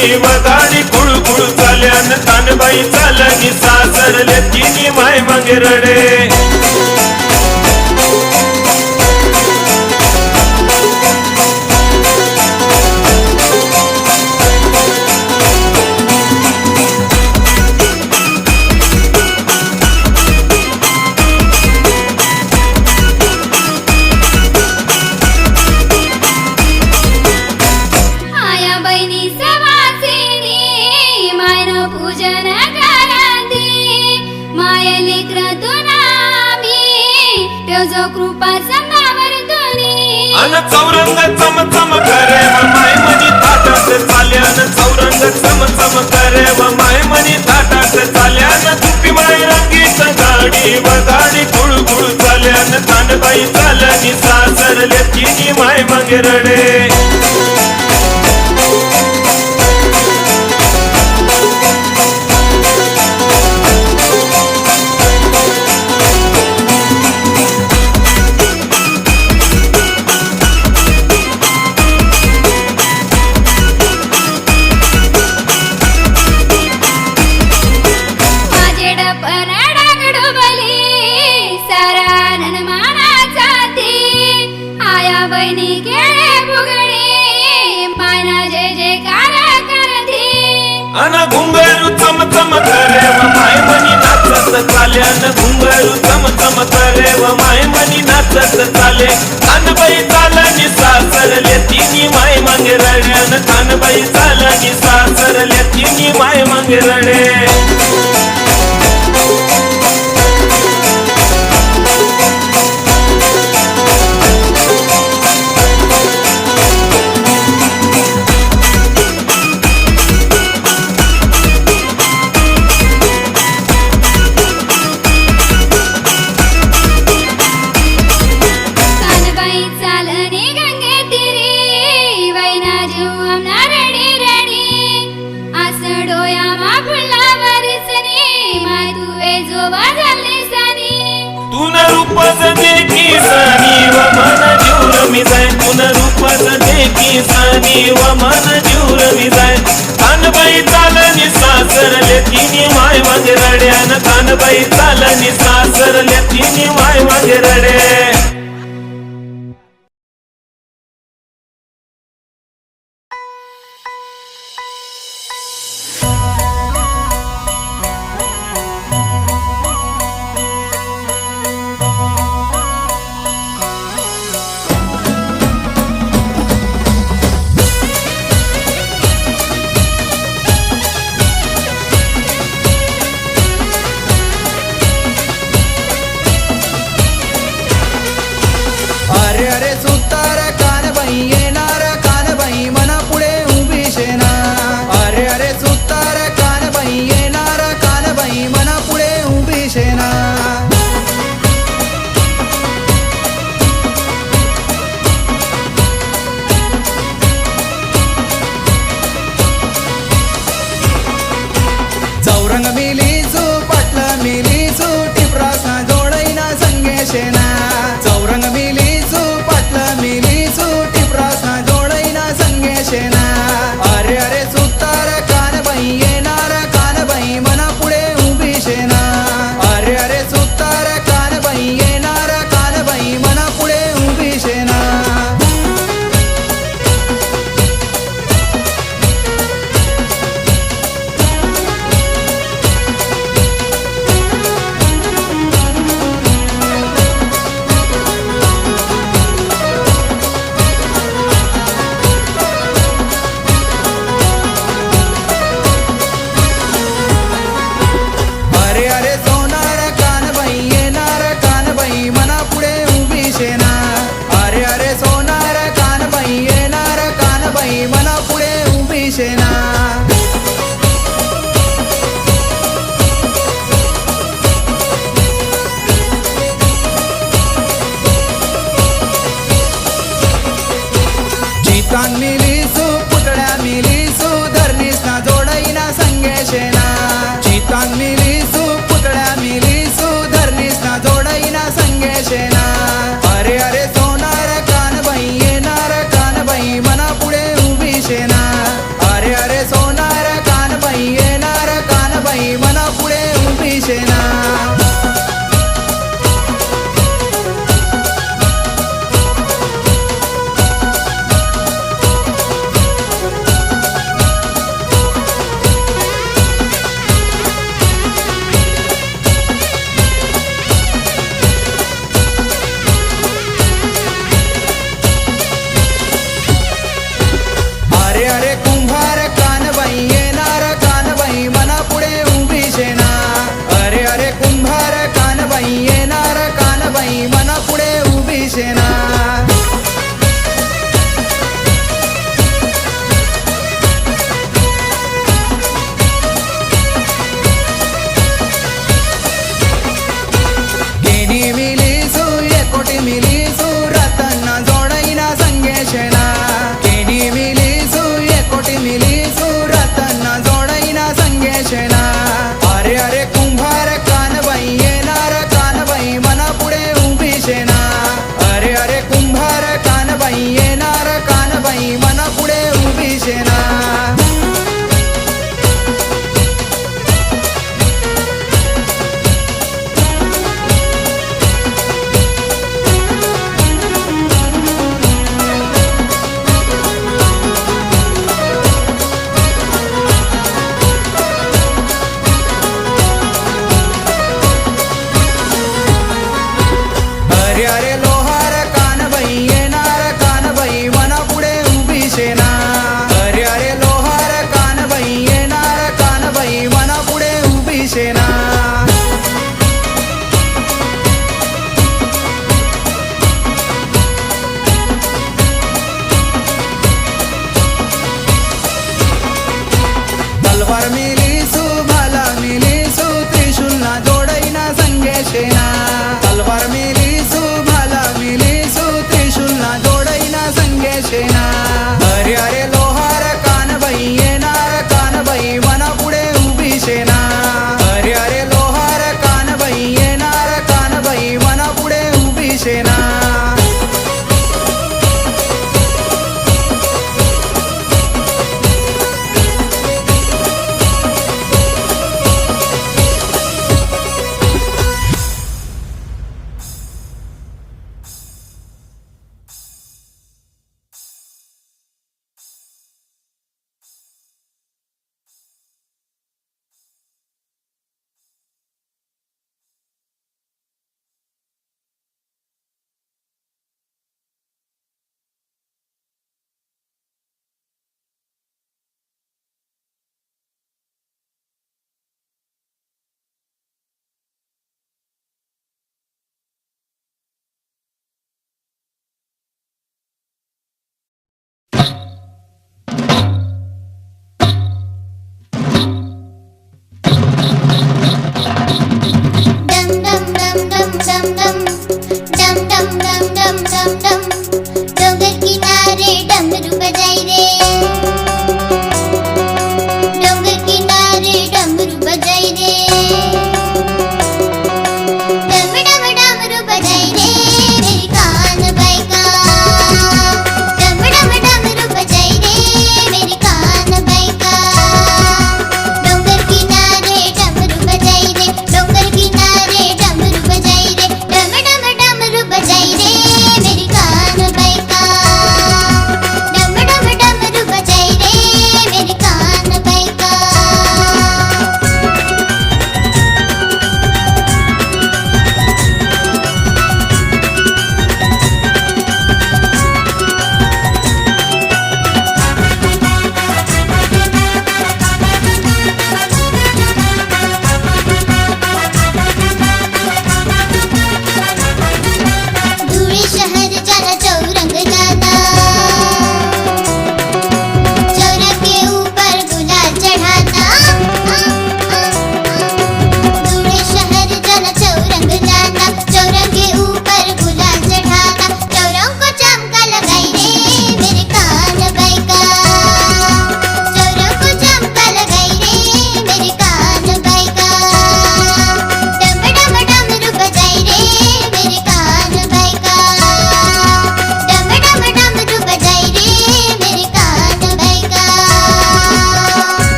वदाडी कुळ कुळ चाल्यान तानबाई चालनी सासरले तिने माय मग रडे. कारण कानबाई चालणी सासरले तिने माय मंगरडे. सासरले कानबाई चालानी सासरले तिनी माय मांगे अन आणि कानबाई चालानी सासरले तिनी माय मांगे रडे.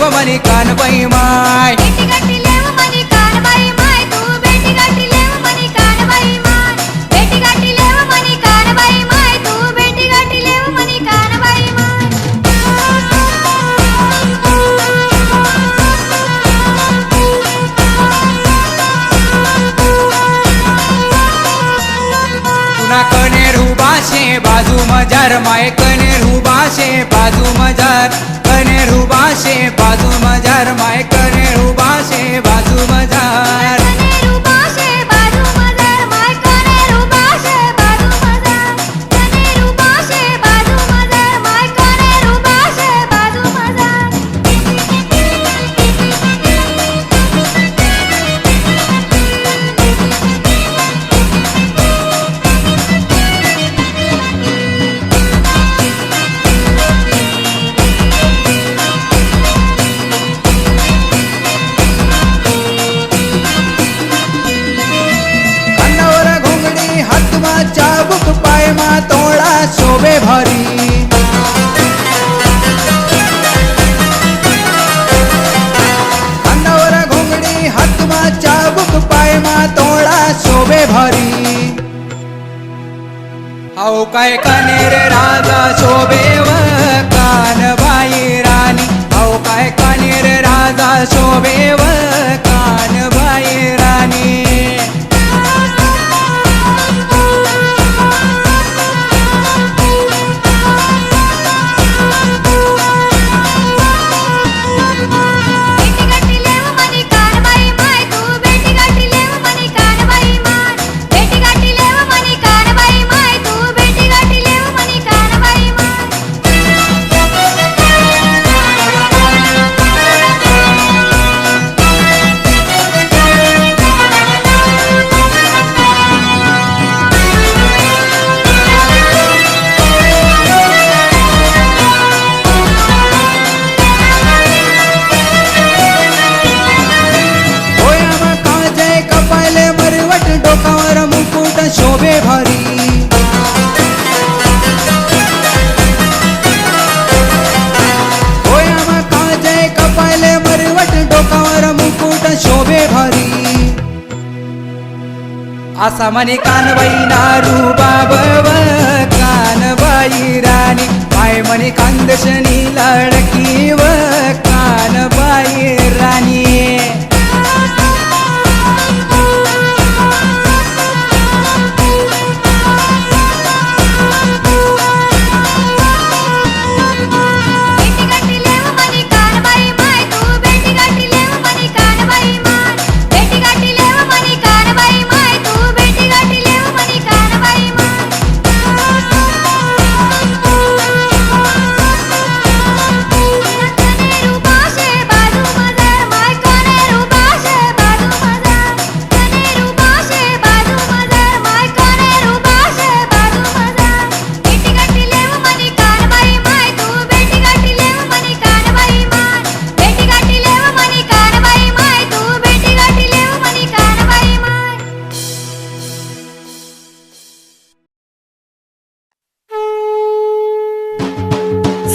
లేవమని కానుపై మాయ్ કને રૂબા છે બાજુ મજાર માય કને રૂબા છે બાજુ મજાર કને રૂબાશે બાજુ મજાર માય કને રૂબાશે બાજુ મજાર America. म्हणे कानबाई नारू बाबा कानबाई राणी. पाय म्हणे कांदशनी लाळ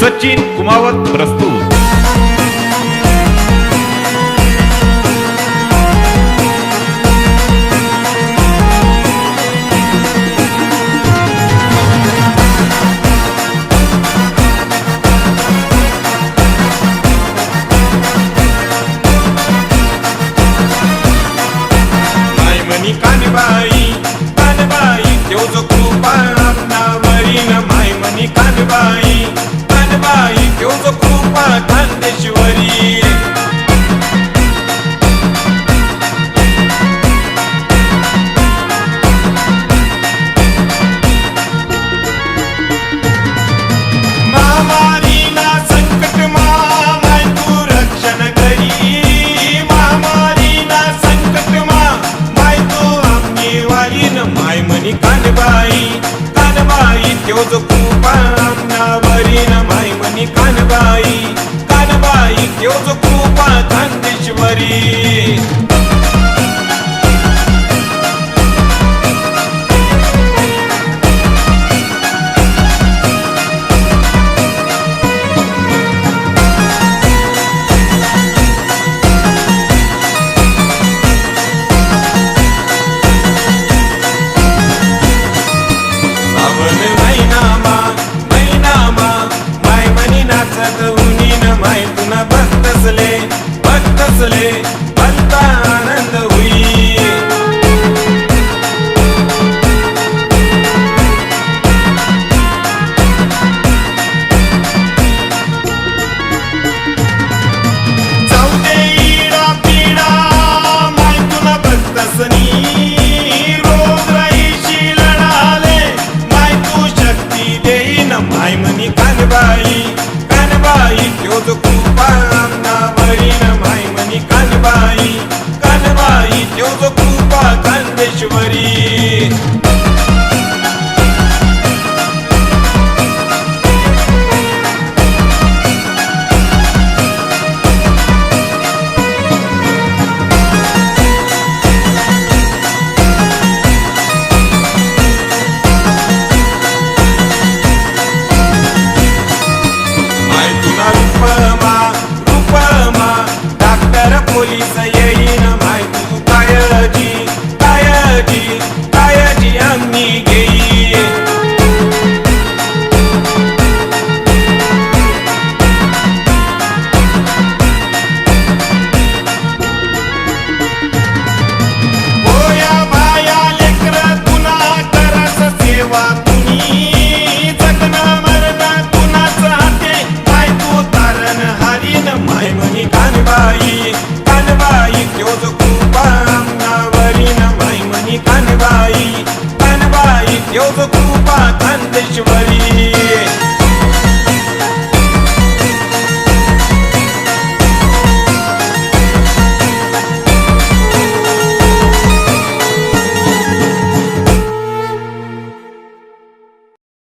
Сачин Кумават Растулов.